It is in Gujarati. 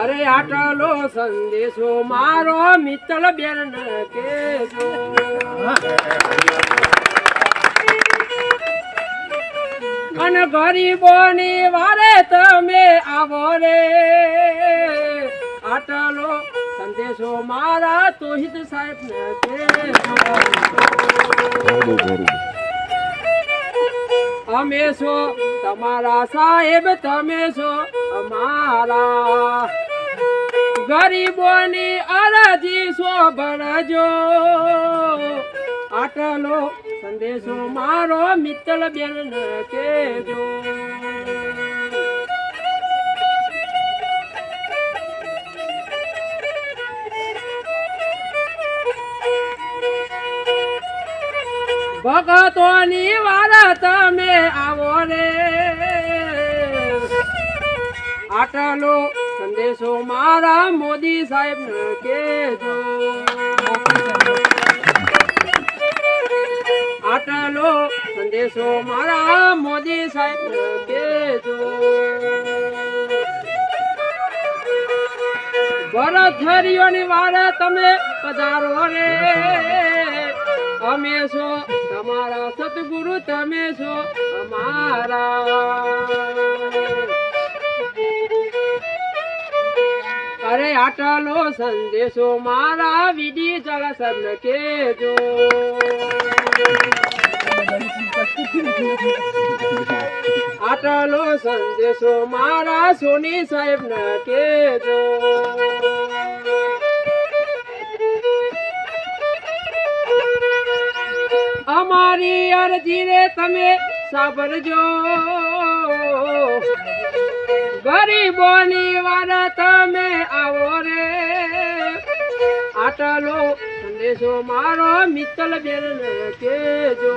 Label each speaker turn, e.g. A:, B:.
A: અરે આટલો સંદેશો, મારો મિત્તલ બેન કેજો. અને ગરીબોની વારે તમે આવો રે. આટલો સંદેશો, મારા તોહિત સાહેબ ને કેજો અમે છો, તમારા સાહેબ તમે છો, અમારા ગરીબોની અરજી સો ભરજો આટલો સંદેશો મારો મિત્તલ બેન કેજો ભગતોની વાર તમે આવો રે. આટલો સંદેશો મારા મોદી સાહેબ કેજો આટલો સંદેશો મારા મોદી સાહેબ કેજો ભરથરીઓની વારે તમે પધારો રે. અમે છો તમારા સતગુરુ તમે છો અમારા. અરે આટલો સંદેશો મારા વિધિ સબને કેજો. આટલો સંદેશો મારા સોની સાહેબ ને કેજો. અમારી અરજી રે તમે સાંભળજો. ગરીબોની વાર તમે આવો રે. આટલો સંદેશો મારો મિત્તલ બેન કેજો